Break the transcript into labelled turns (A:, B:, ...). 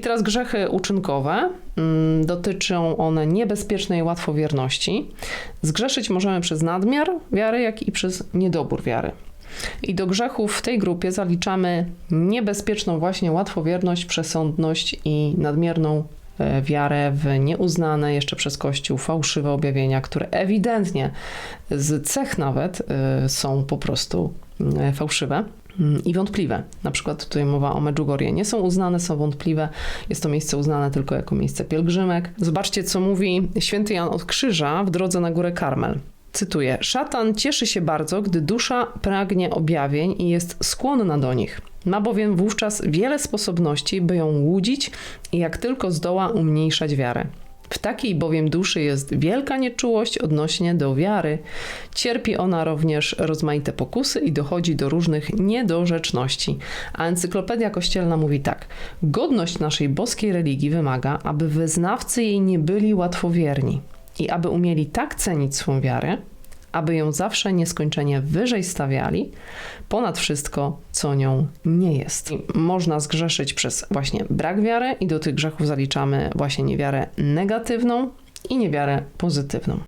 A: I teraz grzechy uczynkowe. Mm, Dotyczą one niebezpiecznej łatwowierności. Zgrzeszyć możemy przez nadmiar wiary, jak i przez niedobór wiary. I do grzechów w tej grupie zaliczamy niebezpieczną właśnie łatwowierność, przesądność i nadmierną e, wiarę w nieuznane jeszcze przez Kościół fałszywe objawienia, które ewidentnie z cech nawet e, są po prostu e, fałszywe mm, i wątpliwe. Na przykład tutaj mowa o Medjugorje. Nie są uznane, są wątpliwe. Jest to miejsce uznane tylko jako miejsce pielgrzymek. Zobaczcie, co mówi święty Jan od Krzyża w drodze na górę Karmel. Cytuję: Szatan cieszy się bardzo, gdy dusza pragnie objawień i jest skłonna do nich. Ma bowiem wówczas wiele sposobności, by ją łudzić i jak tylko zdoła umniejszać wiarę. W takiej bowiem duszy jest wielka nieczułość odnośnie do wiary. Cierpi ona również rozmaite pokusy i dochodzi do różnych niedorzeczności. A encyklopedia kościelna mówi tak: Godność naszej boskiej religii wymaga, aby wyznawcy jej nie byli łatwowierni i aby umieli tak cenić swą wiarę, aby ją zawsze nieskończenie wyżej stawiali, ponad wszystko, co nią nie jest. I można zgrzeszyć przez właśnie brak wiary i do tych grzechów zaliczamy właśnie niewiarę negatywną i niewiarę pozytywną.